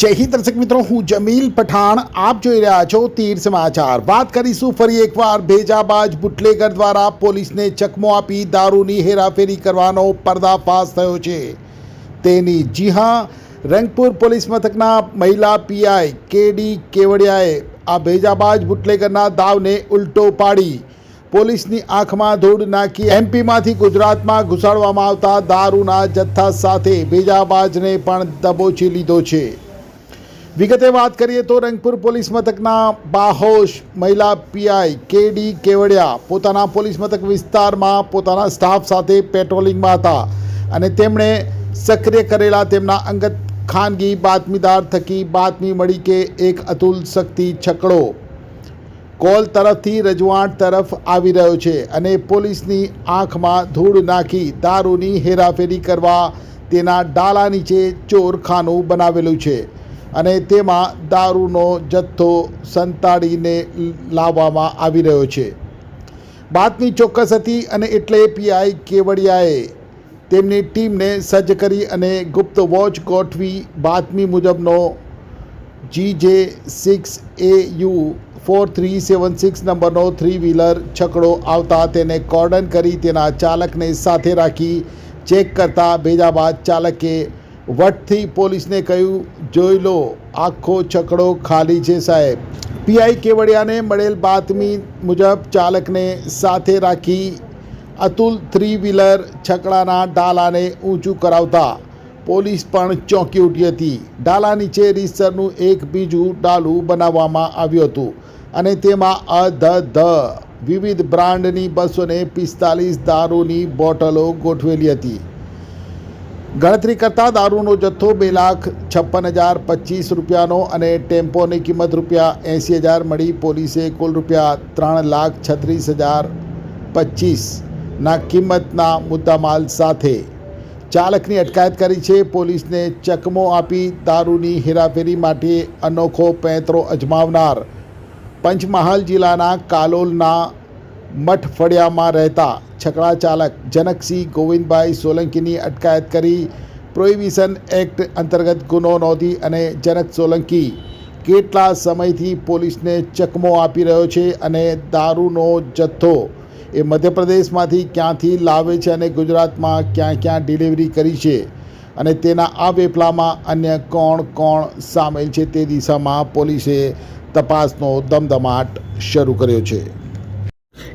જય હિન્દ દર્શક મિત્રો, હું જમીલ પઠાણ. આપ જોઈ રહ્યા છો તીર સમાચાર. વાત કરીશું ફરી એકવાર ભેજાબાજ બુટલેગર દ્વારા પોલીસને ચકમો આપી દારૂની હેરાફેરી કરવાનો પર્દાફાશ થયો છે. તેની જી હા રંગપુર પોલીસ મથકના મહિલા પીઆઈ કેડી કેવડિયાએ આ ભેજાબાજ બુટલેગરના દાવને ઉલટો પાડી. પોલીસની આંખમાં ધૂળ નાખી એમપીમાંથી ગુજરાતમાં ઘુસાડવામાં આવતા દારૂના જથ્થા સાથે ભેજાબાજને પણ દબોચી લીધો છે. વિગતે વાત કરીએ તો રંગપુર પોલીસ મથકના બાહોશ મહિલા પીઆઈ કેડી કેવડિયા પોતાના પોલીસ મથક વિસ્તારમાં પોતાના સ્ટાફ સાથે પેટ્રોલિંગમાં હતા અને તેમણે સક્રિય કરેલા તેમના અંગત ખાનગી બાતમીદાર થકી બાતમી મળી કે એક અતુલ શક્તિ છકડો કોલ તરફથી રજવાણ તરફ આવી રહ્યો છે અને પોલીસની આંખમાં ધૂળ નાખી દારૂની હેરાફેરી કરવા તેના ડાલા નીચે ચોરખાનું બનાવેલું છે. અને તેમાં દારૂનો જથ્થો સંતાડીને લાવવામાં આવી રહ્યો છે. બાતમી ચોક્કસ હતી અને એટલે પીઆઈ કેવડિયાએ તેમની ટીમને સજ્જ કરી અને ગુપ્ત વોચ ગોઠવી બાતમી મુજબનો G J six A U four three seven six નંબરનો થ્રી વ્હીલર છકડો આવતા તેને કોર્ડન કરી તેના ચાલકને સાથે રાખી ચેક કરતા ભેજાબાદ ચાલકે વટથી પોલીસને કહ્યું, જોઈ લો, આખો છકડો ખાલી છે, સાહેબ. પીઆઈ કેવડિયાને મળેલ બાતમી મુજબ ચાલકને સાથે રાખી અતુલ થ્રી વ્હીલર છકડાના ડાલાને ઊંચું કરાવતા પોલીસ પણ ચોંકી ઉઠી હતી. ડાલા નીચે રીસરનું એક બીજું ડાલું બનાવવામાં આવ્યું હતું અને તેમાં અધ, ધ વિવિધ બ્રાન્ડની બસો ને પિસ્તાલીસ દારૂની બોટલો ગોઠવેલી હતી. ગણતરી કરતાં દારૂનો જથ્થો બે લાખ છપ્પન હજાર પચીસ રૂપિયાનો અને ટેમ્પોની કિંમત રૂપિયા એંસી હજાર મળી. પોલીસે કુલ રૂપિયા ત્રણ લાખ છત્રીસ હજાર પચીસના કિંમતના મુદ્દામાલ સાથે ચાલકની અટકાયત કરી છે. પોલીસને ચકમો આપી દારૂની હેરાફેરી માટે અનોખો પેંતરો અજમાવનાર પંચમહાલ જિલ્લાના કાલોલના મઠફળિયામાં રહેતા છકડા ચાલક જનકસિંહ ગોવિંદભાઈ સોલંકીની અટકાયત કરી પ્રોહિબિશન એક્ટ અંતર્ગત ગુનો નોંધી અને જનક સોલંકી કેટલા સમયથી પોલીસને ચકમો આપી રહ્યો છે અને દારૂનો જથ્થો એ મધ્યપ્રદેશમાંથી ક્યાંથી લાવે છે અને ગુજરાતમાં ક્યાં ક્યાં ડિલિવરી કરી છે અને તેના આ વેપલામાં અન્ય કોણ કોણ સામેલ છે તે દિશામાં પોલીસે તપાસનો દમદમાટ શરૂ કર્યો છે.